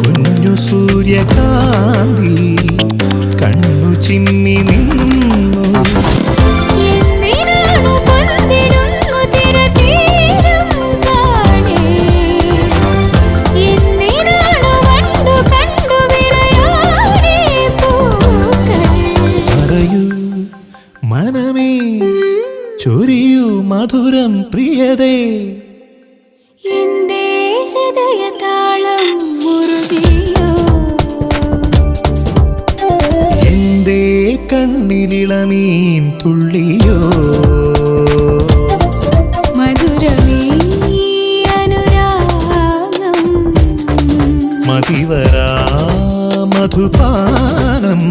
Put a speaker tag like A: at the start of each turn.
A: കുഞ്ഞു സൂര്യകാന്തി കണ്ണു ചിമ്മി നിന്നു. മനമേ മധുരം പ്രിയതേ.
B: എന്റെ ഹൃദയതാളം മുറുകിയോ
A: എന്റെ കണ്ണിലിളമീൻ തുള്ളിയോ? മധുരമീ അനുരാഗം. മതിവരാ മധുപാനം.